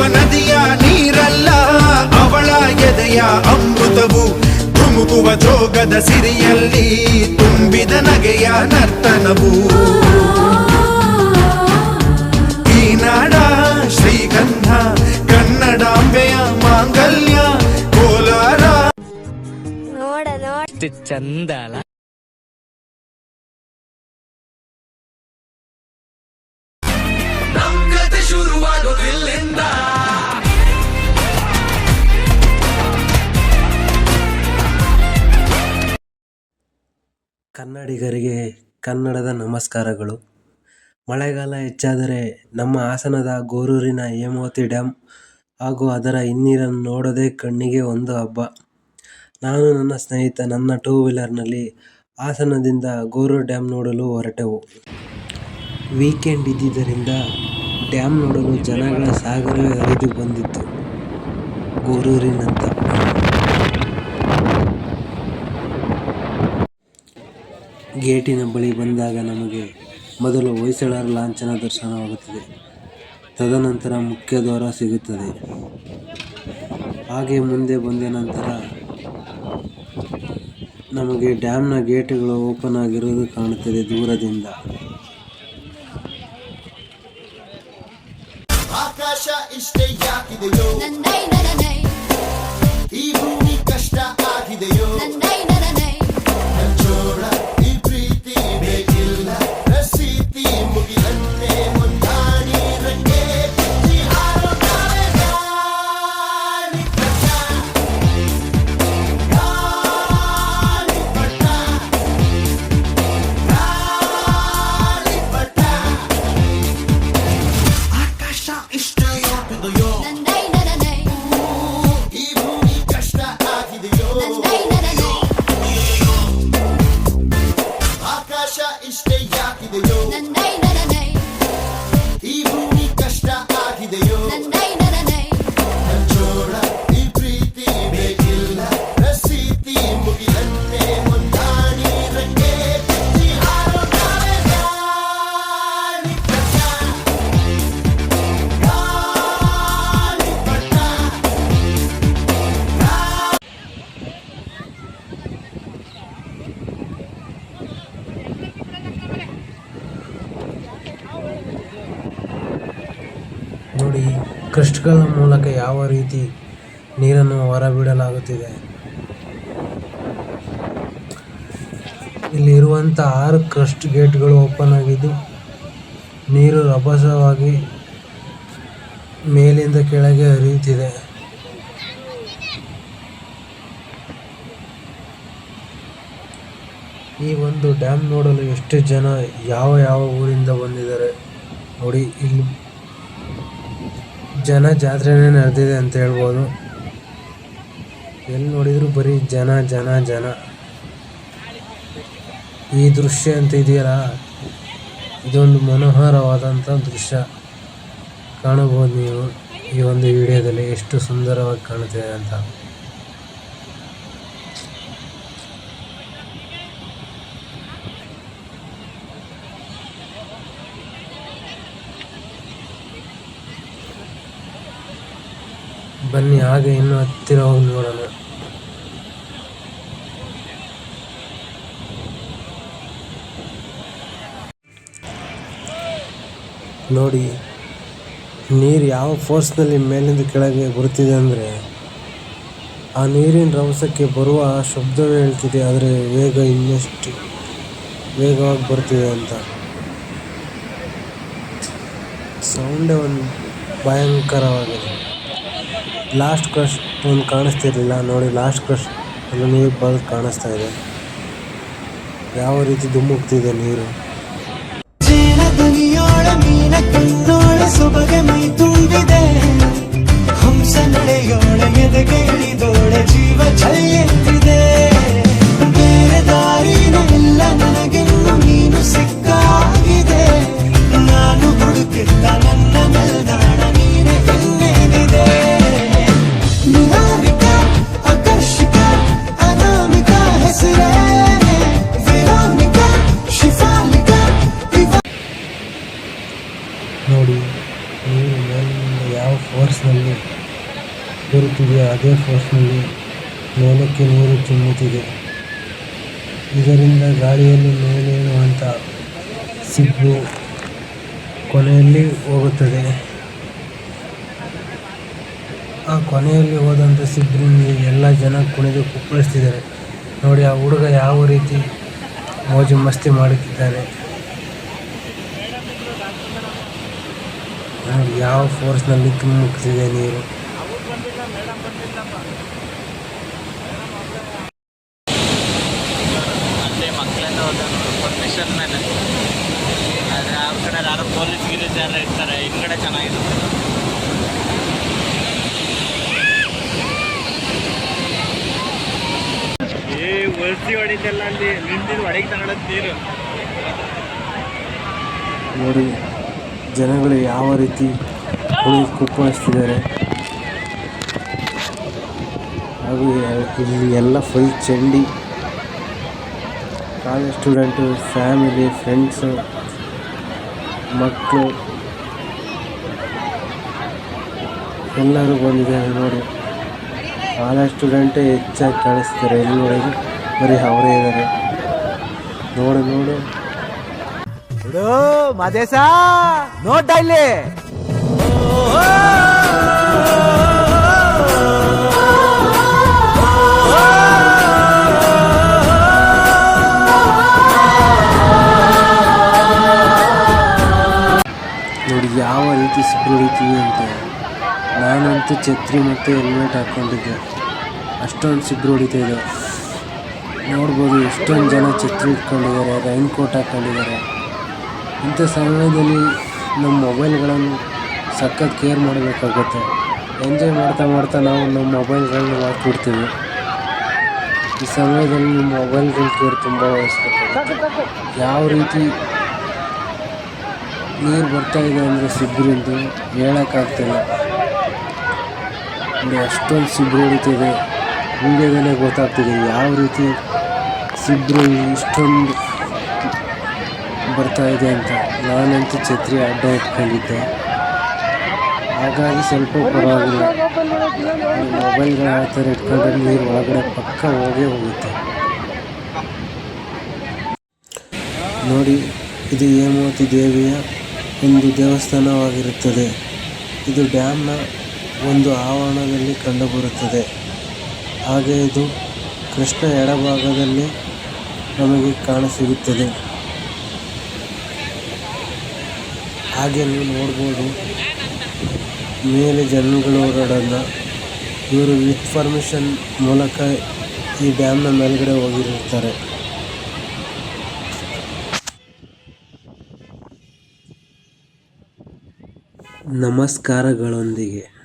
ಹರಿಯುವ ನದಿಯ ನೀರಲ್ಲ ಅವಳ ಎದೆಯ ಅಮೃತವು ಧುಮುಕುವ ಜೋಗದ ಸಿರಿಯಲ್ಲಿ ತುಂಬಿದ ನಗೆಯ ನರ್ತನವು. ಈ ನಾಡ ಶ್ರೀಗಂಧ ಕನ್ನಡಾಂಬೆಯ ಮಾಂಗಲ್ಯ ಕೋಲಾರ. ನೋಡ ನೋಡ. ಚಂದ ಅಲ್ಲ? ಕನ್ನಡಿಗರಿಗೆ ಕನ್ನಡದ ನಮಸ್ಕಾರಗಳು. ಮಳೆಗಾಲ ಹೆಚ್ಚಾದರೆ ನಮ್ಮ ಹಾಸನದ ಗೋರೂರಿನ ಹೇಮಾವತಿ ಡ್ಯಾಮ್ ಹಾಗೂ ಅದರ ಹಿನ್ನೀರನ್ನು ನೋಡೋದೇ ಕಣ್ಣಿಗೆ ಒಂದು ಹಬ್ಬ. ನಾನು ನನ್ನ ಸ್ನೇಹಿತ, ನನ್ನ ಟೂ ವೀಲರ್ನಲ್ಲಿ ಹಾಸನದಿಂದ ಗೋರೂರು ಡ್ಯಾಮ್ ನೋಡಲು ಹೊರಟೆವು. ವೀಕೆಂಡ್ ಇದ್ದಿದ್ದರಿಂದ ಡ್ಯಾಮ್ ನೋಡಲು ಜನಗಳ ಸಾಗರವೇ ಹರಿದು ಬಂದಿತ್ತು. ಗೋರೂರಿನಂತ ಗೇಟಿನ ಬಳಿ ಬಂದಾಗ ನಮಗೆ ಮೊದಲು ಹೊಯ್ಸಳರ ಲಾಂಛನ ದರ್ಶನವಾಗುತ್ತದೆ. ತದನಂತರ ಮುಖ್ಯ ದ್ವಾರ ಸಿಗುತ್ತದೆ. ಹಾಗೆ ಮುಂದೆ ಬಂದ ನಂತರ ನಮಗೆ ಡ್ಯಾಮ್ನ ಗೇಟ್ಗಳು ಓಪನ್ ಆಗಿರುವುದು ಕಾಣುತ್ತದೆ ದೂರದಿಂದ. ಕ್ರಸ್ಟ್ಗಳ ಮೂಲಕ ಯಾವ ರೀತಿ ನೀರನ್ನು ಹೊರಬಿಡಲಾಗುತ್ತಿದೆ? ಇಲ್ಲಿ ಇರುವಂತ ಆರು ಕ್ರಸ್ಟ್ ಗೇಟ್ಗಳು ಓಪನ್ ಆಗಿದ್ದು, ನೀರು ರಭಸವಾಗಿ ಮೇಲಿಂದ ಕೆಳಗೆ ಹರಿಯುತ್ತಿದೆ. ಈ ಒಂದು ಡ್ಯಾಮ್ ನೋಡಲು ಎಷ್ಟು ಜನ ಯಾವ ಯಾವ ಊರಿಂದ ಬಂದಿದ್ದಾರೆ? ನೋಡಿ, ಇಲ್ಲಿ ಜನ ಜಾತ್ರೆನೇ ನಡೆದಿದೆ ಅಂತ ಹೇಳ್ಬೋದು. ಎಲ್ಲಿ ನೋಡಿದ್ರು ಬರೀ ಜನ ಜನ ಜನ. ಈ ದೃಶ್ಯ ಅಂತ ಇದೆಯಲ್ಲ, ಇದೊಂದು ಮನೋಹರವಾದಂಥ ದೃಶ್ಯ. ಕಾಣಬಹುದು ನೀವು ಈ ಒಂದು ವಿಡಿಯೋದಲ್ಲಿ ಎಷ್ಟು ಸುಂದರವಾಗಿ ಕಾಣುತ್ತಿದೆ ಅಂತ. ಬನ್ನಿ, ಹಾಗೆ ಇನ್ನು ಹತ್ತಿರ ಹೋಗಿ ನೋಡೋಣ. ನೋಡಿ, ನೀರು ಯಾವ ಫೋರ್ಸ್ನಲ್ಲಿ ಮೇಲಿಂದ ಕೆಳಗೆ ಬರುತ್ತಿದೆ ಅಂದರೆ, ಆ ನೀರಿನ ರಭಸಕ್ಕೆ ಬರುವ ಶಬ್ದವೇ ಹೇಳ್ತಿದೆ, ಆದರೆ ವೇಗ ಇನ್ನಷ್ಟು ವೇಗವಾಗಿ ಬರ್ತಿದೆ ಅಂತ. ಸೌಂಡೇ ಒಂದು ಭಯಂಕರವಾಗಿದೆ. ಲಾಸ್ಟ್ ಕ್ರಶ್ ಒಂದು ಕಾಣಿಸ್ತಿರ್ಲಿಲ್ಲ ನೋಡಿ ಲಾಸ್ಟ್ ಕ್ರಶ್ ಅಲ್ಲಿ ನೀರು ಬರೋದು ಕಾಣಿಸ್ತಾ ಇದೆ. ಯಾವ ರೀತಿ ಧುಮ್ಮುಕ್ತಿದೆ ನೀರು. ಸೊಬಗೆ ಮೈ ತುಂಬಿದೆ. ಹಂಸ ನಡೆಯೋಳ ಎದೆಗೆ ಇಳಿದೋಳ ಜೀವ ಚಲಿಯೆಂದಿದೆ ಫೋರ್ಸ್ನಲ್ಲಿ ಬರುತ್ತಿದೆಯೋ ಅದೇ ಫೋರ್ಸ್ನಲ್ಲಿ ಮೇಲಕ್ಕೆ ನೀರು ಚಿಮ್ಮುತ್ತಿದೆ ಇದರಿಂದ ಗಾಳಿಯಲ್ಲಿ ಮೇಲೇಳುವಂಥ ಸಿಬ್ಬು ಕೊನೆಯಲ್ಲಿ ಹೋಗುತ್ತದೆ. ಆ ಕೊನೆಯಲ್ಲಿ ಹೋದಂಥ ಸಿಬ್ಬಿನಲ್ಲಿ ಎಲ್ಲ ಜನ ಕುಣಿದು ಕುಪ್ಪಳಿಸ್ತಿದ್ದಾರೆ. ನೋಡಿ, ಆ ಹುಡುಗ ಯಾವ ರೀತಿ ಮೋಜು ಮಸ್ತಿ ಮಾಡುತ್ತಿದ್ದಾನೆ. ಯಾವ ಫೋರ್ಸ್ನಲ್ಲಿ ತುಂಬಿದೆ ನೀರು? ಪರ್ಮಿಷನ್ ಮೇಲೆ. ಆದರೆ ಆ ಕಡೆ ಯಾರೋ ಪೊಲೀಸ್ ಯಾರು ಇರ್ತಾರೆ ಹಿಂದ್ಗಡೆ ಏ ಹೊಡಿತಲ್ಲ ಅಲ್ಲಿ ನಿಂತಿದ್ದು ಹೊಡಿಗೆ ತಗೊಳ್ಳೋದು ನೀರು. ನೋಡಿ. ಜನಗಳು ಯಾವ ರೀತಿ ಕುಪ್ಪಳಿಸ್ತಿದ್ದಾರೆ. ಹಾಗೂ ಇಲ್ಲಿ ಎಲ್ಲ ಫುಲ್ ಚಂಡಿ. ಕಾಲೇಜ್ ಸ್ಟೂಡೆಂಟು ಫ್ಯಾಮಿಲಿ ಫ್ರೆಂಡ್ಸು ಮಕ್ಕಳು. ಎಲ್ಲರೂ ಬಂದಿದ್ದಾರೆ ನೋಡಿ. ಕಾಲೇಜ್ ಸ್ಟೂಡೆಂಟೇ ಹೆಚ್ಚಾಗಿ ಕಾಣಿಸ್ತಾರೆ ಎಲ್ಲಿ ಬರೀ ಅವರೇ ಇದ್ದಾರೆ. ನೋಡು ನೋಡು. ಮಾದೇಶ ನೋಡ್ತಾ ಇಲ್ಲಿ ನೋಡಿ, ಯಾವ ರೀತಿ ಸಿಬ್ಬು ಹೊಡಿತೀವಿ ಅಂತ. ನಾನಂತೂ ಛತ್ರಿ ಮತ್ತು ಹೆಲ್ಮೆಟ್ ಹಾಕ್ಕೊಂಡಿದ್ದೆ ಅಷ್ಟೊಂದು ಸಿಬ್ಬು ಹೊಡಿತಾ ಇದೆ. ನೋಡ್ಬೋದು ಎಷ್ಟೊಂದು ಜನ ಛತ್ರಿ ಇಟ್ಕೊಂಡಿದ್ದಾರೆ ರೈನ್ ಕೋಟ್ ಹಾಕ್ಕೊಂಡಿದ್ದಾರೆ ಇಂಥ ಸಮಯದಲ್ಲಿ ನಮ್ಮ ಮೊಬೈಲ್ಗಳನ್ನು ಸಖತ್ತು ಕೇರ್ ಮಾಡಬೇಕಾಗುತ್ತೆ. ಎಂಜಾಯ್ ಮಾಡ್ತಾ ಮಾಡ್ತಾ ನಾವು ನಮ್ಮ ಮೊಬೈಲ್ಗಳನ್ನ ಹಾಕ್ಬಿಡ್ತೀವಿ ಈ ಸಮಯದಲ್ಲಿ ನಿಮ್ಮ ಮೊಬೈಲ್ಗಳ ಕೇರ್ ತುಂಬ ವಹಿಸ್ಬೇಕಾಗುತ್ತೆ ಯಾವ ರೀತಿ ನೀರು ಬರ್ತಾ ಇದೆ ಅಂದರೆ ಸಿಬ್ಬರಿಂದು ಹೇಳೋಕ್ಕಾಗ್ತಿಲ್ಲ. ಅಷ್ಟೊಂದು ಸಿಬ್ಬರಿ ಹೊಡಿತಿದೆ. ವೀಡಿಯೋದಲ್ಲೇ ಗೊತ್ತಾಗ್ತಿದೆ ಯಾವ ರೀತಿ ಸಿಬ್ಬರಿ ಇಷ್ಟೊಂದು ಬರ್ತಾ ಇದೆ ಅಂತ. ನಾನಂತೂ ಛತ್ರಿ ಅಡ್ಡ ಇಟ್ಕೊಂಡಿದ್ದೆ ಹಾಗಾಗಿ ಸ್ವಲ್ಪ ಪರವಾಗಿಲ್ಲ. ಮೊಬೈಲ್ಗಳು ಆ ಥರ ಇಟ್ಕೊಂಡ್ರೆ ನೀರು ಒಳಗಡೆ ಪಕ್ಕ ಹೋಗೇ ಹೋಗುತ್ತೆ. ನೋಡಿ, ಇದು ಹೇಮಾವತಿ ದೇವಿಯ ಒಂದು ದೇವಸ್ಥಾನವಾಗಿರುತ್ತದೆ. ಇದು ಡ್ಯಾಮ್ನ ಒಂದು ಆವರಣದಲ್ಲಿ ಕಂಡುಬರುತ್ತದೆ. ಹಾಗೆ ಇದು ಕೃಷ್ಣ ಎಡಭಾಗದಲ್ಲಿ ನಮಗೆ ಕಾಣಸಿಗುತ್ತದೆ. ಹಾಗೆ ನೀವು ನೋಡ್ಬೋದು. ಮೇಲೆ ಜನಗಳು ಓಡಾಡೋದನ್ನ. ಇವರು ವಿತ್ ಪರ್ಮಿಷನ್ ಮೂಲಕ ಈ ಡ್ಯಾಮ್ನ ಮೇಲ್ಗಡೆ ಹೋಗಿರುತ್ತಾರೆ. ನಮಸ್ಕಾರಗಳೊಂದಿಗೆ.